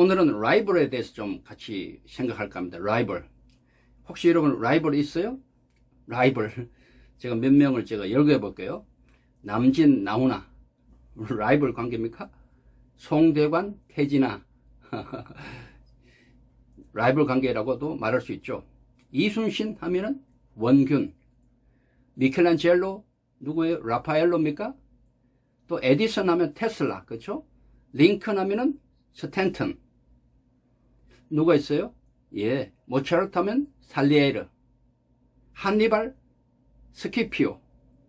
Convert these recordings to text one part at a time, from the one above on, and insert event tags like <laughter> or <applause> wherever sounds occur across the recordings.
오늘은 라이벌에 대해서 좀 같이 생각할까 합니다. 라이벌. 혹시 여러분 라이벌 있어요? 라이벌. <laughs> 제가 몇 명을 제가 열거해 볼게요. 남진, 나훈아. <laughs> 라이벌 관계입니까? 송대관, 태진아. <laughs> 라이벌 관계라고도 말할 수 있죠. 이순신 하면은 원균. 미켈란젤로 누구예요? 라파엘로입니까? 또 에디슨 하면 테슬라. 그렇죠? 링컨 하면은 스탠턴. 누가 있어요? 예. 모차르트 하면 살리에르. 한니발 스키피오.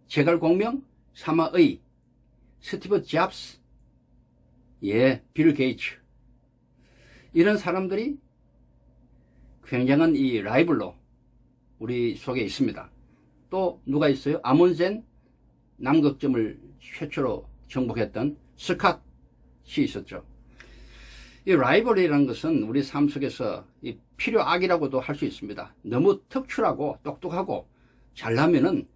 제갈 공명 사마의. 스티브 잡스. 예. 빌 게이츠. 이런 사람들이 굉장한 이 라이벌로 우리 속에 있습니다. 또 누가 있어요? 아몬센 남극점을 최초로 정복했던 스캇이 있었죠. 이 라이벌이라는 것은 우리 삶 속에서 이 필요악이라고도 할 수 있습니다. 너무 특출하고 똑똑하고 잘나면은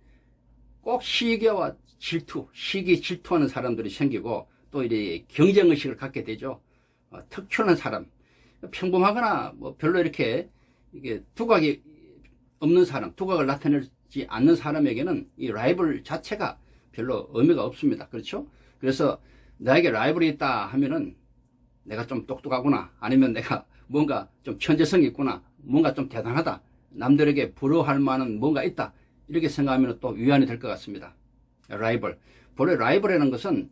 꼭 시기와 질투, 시기 질투하는 사람들이 생기고 또 이렇게 경쟁 의식을 갖게 되죠. 어, 특출한 사람, 평범하거나 뭐 별로 이렇게 이게 두각이 없는 사람, 두각을 나타내지 않는 사람에게는 이 라이벌 자체가 별로 의미가 없습니다. 그렇죠? 그래서 나에게 라이벌이 있다 하면은 내가 좀 똑똑하구나. 아니면 내가 <laughs> 뭔가 좀 천재성이 있구나. 뭔가 좀 대단하다. 남들에게 부러워할 만한 뭔가 있다. 이렇게 생각하면 또 위안이 될 것 같습니다. 라이벌. 본래 라이벌이라는 것은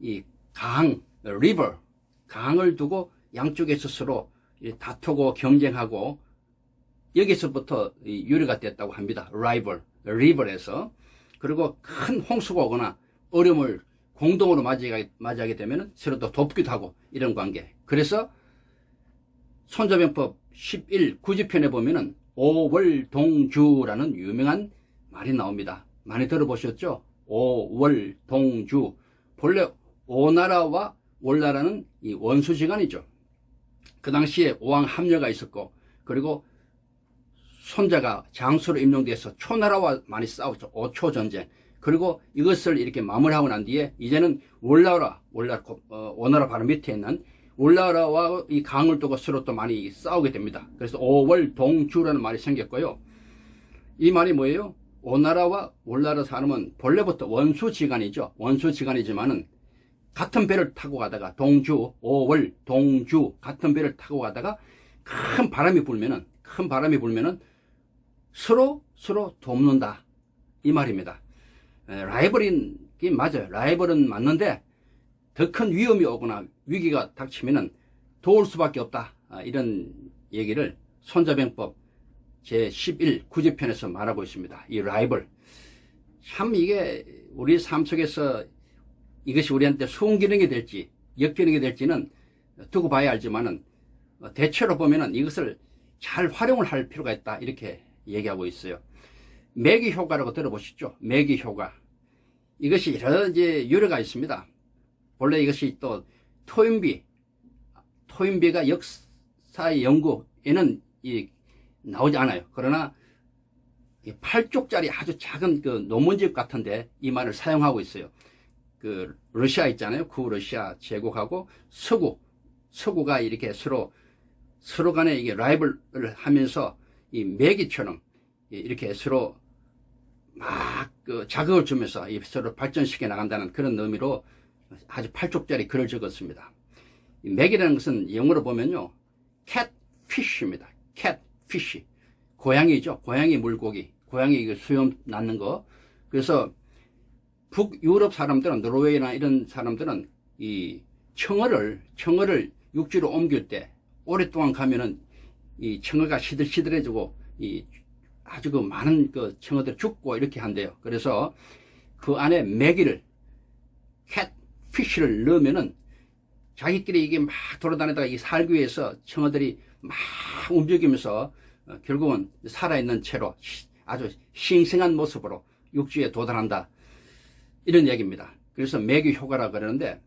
이 강, 리버, 강을 두고 양쪽에서 서로 다투고 경쟁하고 여기서부터 유래가 됐다고 합니다. 라이벌, 리버에서. 그리고 큰 홍수가 오거나 어려움을 공동으로 맞이하게, 맞이하게 되면 서로 또 돕기도 하고 이런 관계. 그래서 손자병법 11 구지편에 보면은 오월동주라는 유명한 말이 나옵니다. 많이 들어보셨죠? 오월동주. 본래 오나라와 월나라는 이 원수지간이죠. 그 당시에 오왕 합려가 있었고 그리고 손자가 장수로 임명돼서 초나라와 많이 싸웠죠. 오초 전쟁. 그리고 이것을 이렇게 마무리하고 난 뒤에 이제는 월나라, 월나라, 어, 오나라 바로 밑에 있는 월나라와 이 강을 두고 서로 또 많이 싸우게 됩니다. 그래서 오월동주라는 말이 생겼고요. 이 말이 뭐예요? 오나라와 월나라 사람은 본래부터 원수지간이죠. 원수지간이지만은 같은 배를 타고 가다가 동주, 오월, 동주 같은 배를 타고 가다가 큰 바람이 불면은 큰 바람이 불면은 서로 서로 돕는다 이 말입니다. 에, 라이벌인 게 맞아요. 라이벌은 맞는데 더 큰 위험이 오거나 위기가 닥치면은 도울 수밖에 없다 아, 이런 얘기를 손자병법 제11 구제편에서 말하고 있습니다. 이 라이벌 참 이게 우리 삶 속에서 이것이 우리한테 순기능이 될지 역기능이 될지는 두고 봐야 알지만은 어, 대체로 보면은 이것을 잘 활용을 할 필요가 있다 이렇게 얘기하고 있어요. 매기 효과라고 들어보시죠? 매기 효과. 이것이 여러 이제 유래가 있습니다. 본래 이것이 또 토인비, 토인비가 역사의 연구에는 이 나오지 않아요. 그러나 이 8쪽짜리 아주 작은 그 논문집 같은데 이 말을 사용하고 있어요. 그 러시아 있잖아요. 구 러시아 제국하고 서구, 서구가 이렇게 서로 서로 간에 이게 라이벌을 하면서 이 매기처럼 이렇게 서로 막 그 자극을 주면서 서로 발전시켜 나간다는 그런 의미로 아주 8쪽짜리 글을 적었습니다. 이 맥이라는 것은 영어로 보면요. catfish입니다. catfish. 고양이죠. 고양이 물고기. 고양이 수염 낳는 거. 그래서 북유럽 사람들은 노르웨이나 이런 사람들은 이 청어를 청어를 육지로 옮길 때 오랫동안 가면은 이 청어가 시들시들해지고 이 아주 그 많은 그 청어들 죽고 이렇게 한대요. 그래서 그 안에 메기를 캣피쉬를 넣으면은 자기끼리 이게 막 돌아다니다가 이 살기 위해서 청어들이 막 움직이면서 어, 결국은 살아있는 채로 아주 싱싱한 모습으로 육지에 도달한다. 이런 얘기입니다. 그래서 매기 효과라 그러는데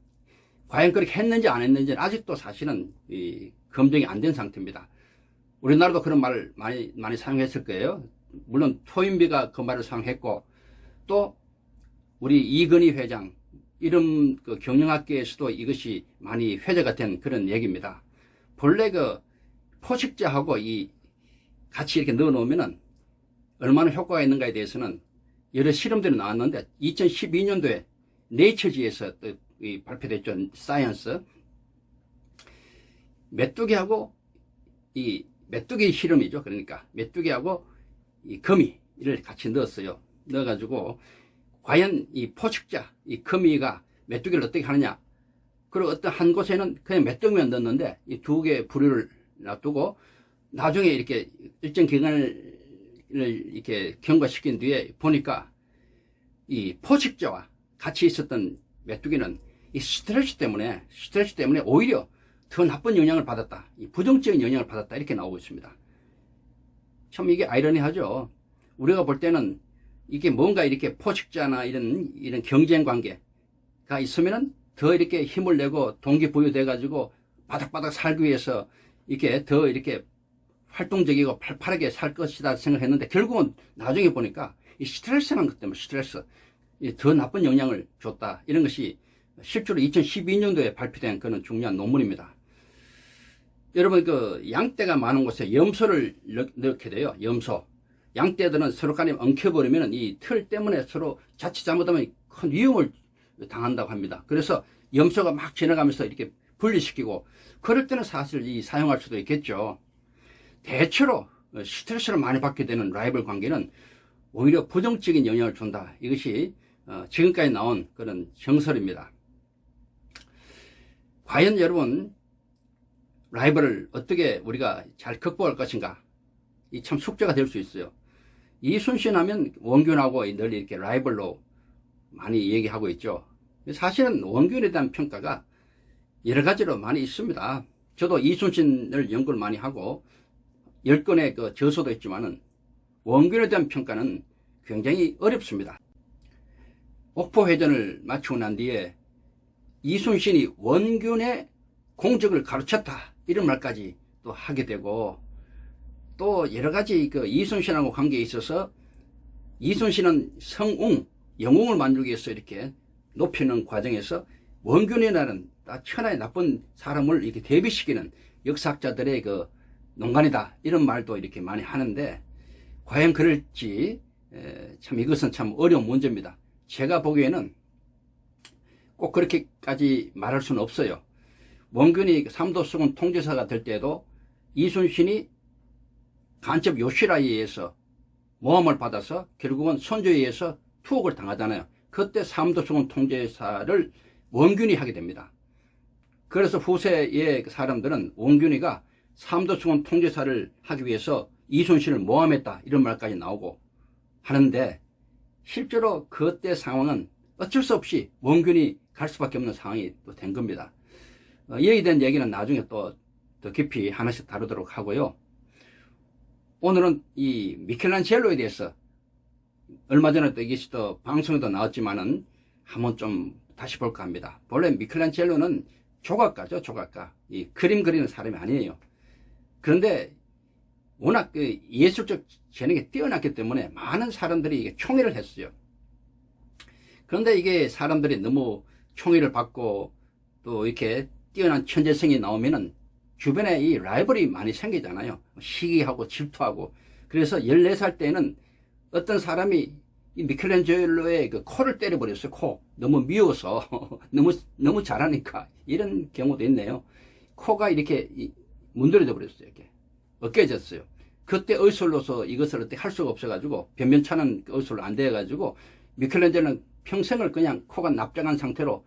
과연 그렇게 했는지 안 했는지는 아직도 사실은 이 검증이 안 된 상태입니다. 우리나라도 그런 말을 많이 많이 사용했을 거예요. 물론 토인비가 그 말을 사용했고 또 우리 이건희 회장 이름 그 경영학계에서도 이것이 많이 회자가 된 그런 얘기입니다. 본래 그 포식자하고 이 같이 이렇게 넣어 놓으면은 얼마나 효과가 있는가에 대해서는 여러 실험들이 나왔는데 2012년도에 네이처지에서 발표됐죠. 사이언스. 메뚜기하고 이 메뚜기 실험이죠. 그러니까 메뚜기하고 이 거미를 같이 넣었어요. 넣어가지고 과연 이 포식자, 이 거미가 메뚜기를 어떻게 하느냐. 그리고 어떤 한 곳에는 그냥 메뚜기만 넣었는데 이 두 개의 부류를 놔두고 나중에 이렇게 일정 기간을 이렇게 경과시킨 뒤에 보니까 이 포식자와 같이 있었던 메뚜기는 이 스트레스 때문에 스트레스 때문에 오히려 더 나쁜 영향을 받았다. 이 부정적인 영향을 받았다. 이렇게 나오고 있습니다. 참 이게 아이러니하죠. 우리가 볼 때는 이게 뭔가 이렇게 포식자나 이런 이런 경쟁 관계가 있으면은 더 이렇게 힘을 내고 동기부여돼 가지고 바닥바닥 살기 위해서 이렇게 더 이렇게 활동적이고 팔팔하게 살 것이다 생각했는데 결국은 나중에 보니까 이 스트레스라는 것 때문에 스트레스 이더 나쁜 영향을 줬다 이런 것이 실제로 2012년도에 발표된 그런 중요한 논문입니다. 여러분 그 양떼가 많은 곳에 염소를 넣- 넣게 돼요. 염소. 양떼들은 서로 간에 엉켜버리면 이 틀 때문에 서로 자칫 잘못하면 큰 위험을 당한다고 합니다. 그래서 염소가 막 지나가면서 이렇게 분리시키고 그럴 때는 사실 이 사용할 수도 있겠죠. 대체로 스트레스를 많이 받게 되는 라이벌 관계는 오히려 부정적인 영향을 준다. 이것이 어, 지금까지 나온 그런 정설입니다. 과연 여러분 라이벌을 어떻게 우리가 잘 극복할 것인가? 이 참 숙제가 될 수 있어요. 이순신 하면 원균하고 늘 이렇게 라이벌로 많이 얘기하고 있죠. 사실은 원균에 대한 평가가 여러 가지로 많이 있습니다. 저도 이순신을 연구를 많이 하고 열 건의 그 저서도 있지만은 원균에 대한 평가는 굉장히 어렵습니다. 옥포회전을 마치고 난 뒤에 이순신이 원균의 공적을 가르쳤다 이런 말까지 또 하게 되고 또 여러 가지 그 이순신하고 관계에 있어서 이순신은 성웅 영웅을 만들기 위해서 이렇게 높이는 과정에서 원균이라는 다 천하의 나쁜 사람을 이렇게 대비시키는 역사학자들의 그 농간이다 이런 말도 이렇게 많이 하는데 과연 그럴지 에, 참 이것은 참 어려운 문제입니다. 제가 보기에는 꼭 그렇게까지 말할 수는 없어요. 원균이 삼도수군 통제사가 될 때도 이순신이 간첩 요시라에 의해서 모함을 받아서 결국은 손조에 의해서 투옥을 당하잖아요. 그때 삼도수군 통제사를 원균이 하게 됩니다. 그래서 후세의 사람들은 원균이가 삼도수군 통제사를 하기 위해서 이순신을 모함했다 이런 말까지 나오고 하는데 실제로 그때 상황은 어쩔 수 없이 원균이 갈 수밖에 없는 상황이 또 된 겁니다. 어, 여기에 대한 얘기는 나중에 또 더 깊이 하나씩 다루도록 하고요. 오늘은 이 미켈란젤로에 대해서 얼마 전에 또 이것이 또 방송에도 나왔지만은 한번 좀 다시 볼까 합니다. 본래 미켈란젤로는 조각가죠, 조각가. 이 그림 그리는 사람이 아니에요. 그런데 워낙 그 예술적 재능이 뛰어났기 때문에 많은 사람들이 이게 총애를 했어요. 그런데 이게 사람들이 너무 총애를 받고 또 이렇게 뛰어난 천재성이 나오면은 주변에 이 라이벌이 많이 생기잖아요. 시기하고 질투하고. 그래서 14살 때는 어떤 사람이 이 미켈란젤로의 그 코를 때려버렸어요. 코. 너무 미워서. <laughs> 너무, 너무 잘하니까. 이런 경우도 있네요. 코가 이렇게 이- 문드러져 버렸어요. 이렇게. 어깨졌어요. 그때 의술로서 이것을 어떻게 할 수가 없어가지고 변변찮은 그 의술로 안 돼가지고 미켈란젤로는 평생을 그냥 코가 납작한 상태로 어,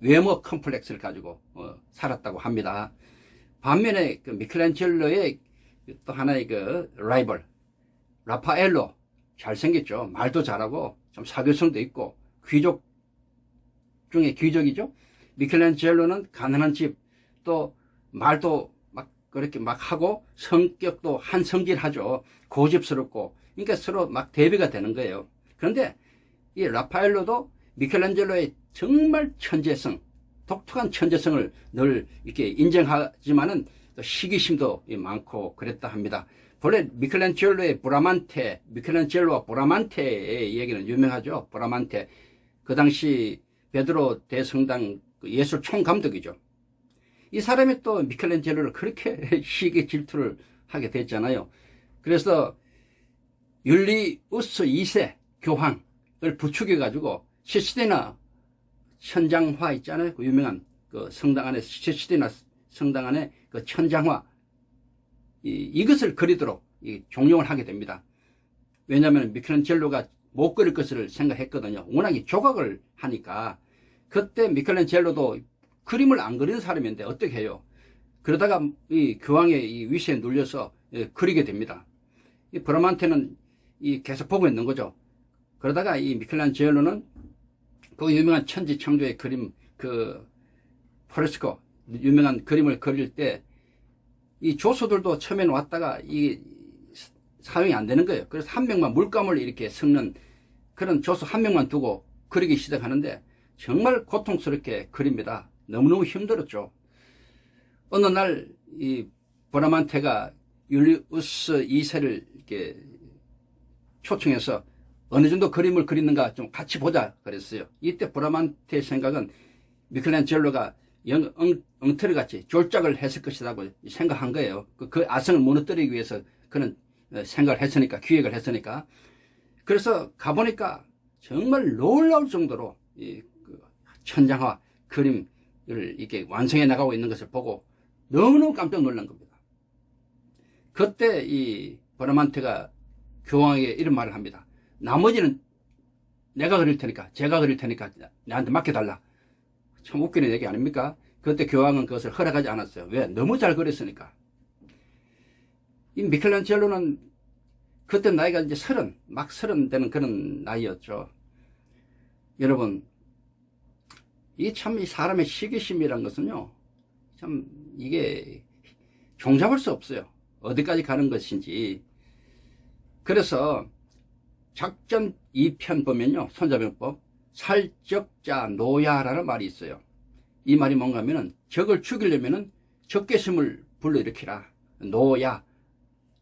외모 컴플렉스를 가지고 어, 살았다고 합니다. 반면에 그 미켈란젤로의 또 하나의 그 라이벌 라파엘로 잘생겼죠. 말도 잘하고 좀 사교성도 있고 귀족 중에 귀족이죠. 미켈란젤로는 가난한 집 또 말도 막 그렇게 막 하고 성격도 한성질하죠. 고집스럽고 그러니까 서로 막 대비가 되는 거예요. 그런데 이 라파엘로도 미켈란젤로의 정말 천재성, 독특한 천재성을 늘 이렇게 인정하지만은 또 시기심도 많고 그랬다 합니다. 본래 미켈란젤로의 브라만테, 미켈란젤로와 브라만테의 얘기는 유명하죠. 브라만테. 그 당시 베드로 대성당 그 예술 총감독이죠. 이 사람이 또 미켈란젤로를 그렇게 <laughs> 시기 질투를 하게 됐잖아요. 그래서 율리우스 2세 교황을 부추겨 가지고 시스테나 천장화 있잖아요. 그 유명한 그 성당 안에 시스테나 성당 안에 그 천장화 이, 이것을 그리도록 이 종용을 하게 됩니다. 왜냐하면 미켈란젤로가 못 그릴 것을 생각했거든요. 워낙에 조각을 하니까 그때 미켈란젤로도 그림을 안 그리는 사람인데 어떻게 해요? 그러다가 이 교황의 이 위세에 눌려서 예, 그리게 됩니다. 이 브라만테는 이 계속 보고 있는 거죠. 그러다가 이 미켈란젤로는 그 유명한 천지 창조의 그림 그 포레스코 유명한 그림을 그릴 때 이 조수들도 처음에는 왔다가 이 사용이 안 되는 거예요. 그래서 한 명만 물감을 이렇게 섞는 그런 조수 한 명만 두고 그리기 시작하는데 정말 고통스럽게 그립니다. 너무너무 힘들었죠. 어느 날 이 보라만테가 율리우스 2세를 이렇게 초청해서 어느 정도 그림을 그리는가 좀 같이 보자 그랬어요. 이때 보라만테의 생각은 미켈란젤로가 영, 엉, 엉터리 같이 졸작을 했을 것이라고 생각한 거예요. 그, 그 아성을 무너뜨리기 위해서 그런 어, 생각을 했으니까, 기획을 했으니까. 그래서 가보니까 정말 놀라울 정도로 이, 그 천장화 그림을 이렇게 완성해 나가고 있는 것을 보고 너무너무 깜짝 놀란 겁니다. 그때 이 보라만테가 교황에게 이런 말을 합니다. 나머지는 내가 그릴 테니까, 제가 그릴 테니까 나한테 맡겨달라. 참 웃기는 얘기 아닙니까? 그때 교황은 그것을 허락하지 않았어요. 왜? 너무 잘 그렸으니까. 이 미켈란젤로는 그때 나이가 이제 서른, 막 서른 되는 그런 나이였죠. 여러분, 이 참 이 사람의 시기심이란 것은요, 참 이게 종잡을 수 없어요. 어디까지 가는 것인지. 그래서 작전 2편 보면요, 손자병법, 살적자 노야라는 말이 있어요. 이 말이 뭔가 하면은 적을 죽이려면은 적개심을 불러일으키라. 노야.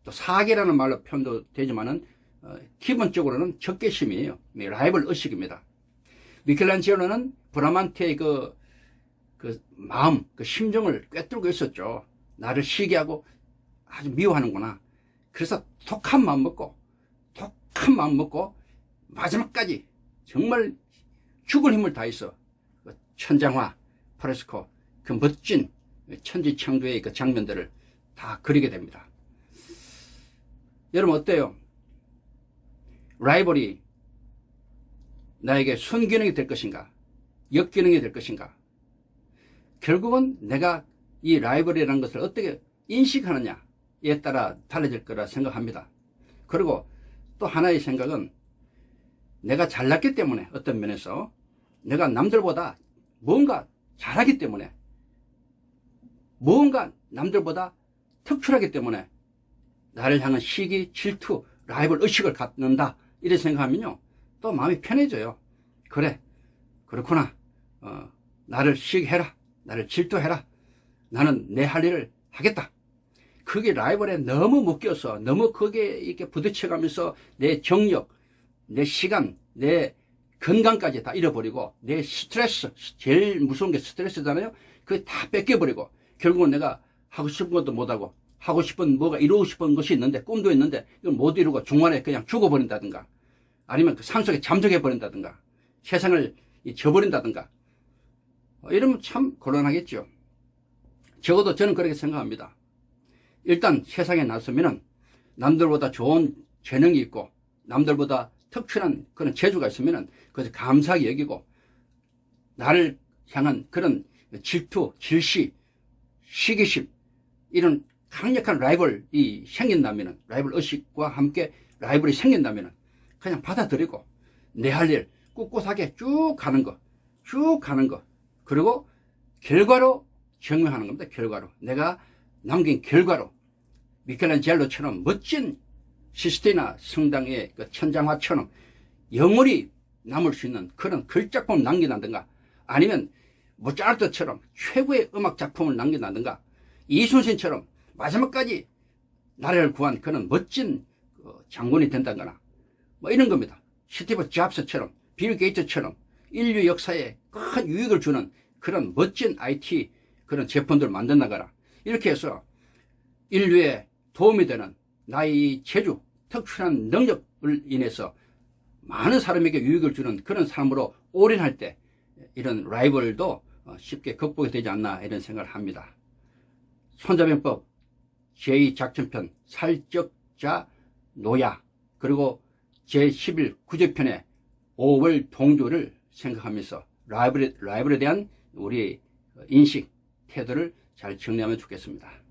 또 사계라는 말로 표현도 되지만은 어, 기본적으로는 적개심이에요. 라이벌 의식입니다. 미켈란지오는 브라만테의 그, 그 마음, 그 심정을 꿰뚫고 있었죠. 나를 시기하고 아주 미워하는구나. 그래서 독한 마음 먹고, 독한 마음 먹고, 마지막까지 정말 죽을 힘을 다해서 그 천장화, 프레스코, 그 멋진 천지 창조의 그 장면들을 다 그리게 됩니다. 여러분 어때요? 라이벌이 나에게 순기능이 될 것인가? 역기능이 될 것인가? 결국은 내가 이 라이벌이라는 것을 어떻게 인식하느냐에 따라 달라질 거라 생각합니다. 그리고 또 하나의 생각은 내가 잘났기 때문에 어떤 면에서 내가 남들보다 뭔가 잘하기 때문에 뭔가 남들보다 특출하기 때문에 나를 향한 시기, 질투, 라이벌 의식을 갖는다. 이렇게 생각하면요. 또 마음이 편해져요. 그래. 그렇구나. 어, 나를 시기해라. 나를 질투해라. 나는 내 할 일을 하겠다. 그게 라이벌에 너무 묶여서 너무 거기에 이렇게 부딪혀가면서 내 정력, 내 시간, 내 건강까지 다 잃어버리고 내 스트레스, 제일 무서운 게 스트레스잖아요. 그게 다 뺏겨버리고 결국은 내가 하고 싶은 것도 못하고 하고 싶은 뭐가 이루고 싶은 것이 있는데 꿈도 있는데 이걸 못 이루고 중간에 그냥 죽어버린다든가 아니면 그 산속에 잠적해 버린다든가 세상을 저버린다든가 어, 이러면 참 곤란하겠죠. 적어도 저는 그렇게 생각합니다. 일단 세상에 나서면은 남들보다 좋은 재능이 있고 남들보다 특출한 그런 재주가 있으면은 그것을 감사하게 여기고 나를 향한 그런 질투, 질시, 시기심 이런 강력한 라이벌이 생긴다면은 라이벌 의식과 함께 라이벌이 생긴다면은 그냥 받아들이고 내 할 일 꿋꿋하게 쭉 가는 거, 쭉 가는 거. 그리고 결과로 증명하는 겁니다. 결과로. 내가 남긴 결과로 미켈란젤로처럼 멋진 시스티나 성당의 그 천장화처럼 영원히 남을 수 있는 그런 글작품을 남긴다든가 아니면 모차르트처럼 최고의 음악 작품을 남긴다든가 이순신처럼 마지막까지 나라를 구한 그런 멋진 그 장군이 된다거나 뭐 이런 겁니다. 스티브 잡스처럼 빌 게이트처럼 인류 역사에 큰 유익을 주는 그런 멋진 IT 그런 제품들을 만든 나가라. 이렇게 해서 인류에 도움이 되는 나의 재주, 특출한 능력을 인해서 많은 사람에게 유익을 주는 그런 사람으로 올인할 때 이런 라이벌도 어, 쉽게 극복이 되지 않나 이런 생각을 합니다. 손자병법 제2작전편 살적자 노야 그리고 제11 구제편의 5월 동조를 생각하면서 라이벌에, 라이벌에 대한 우리 인식, 태도를 잘 정리하면 좋겠습니다.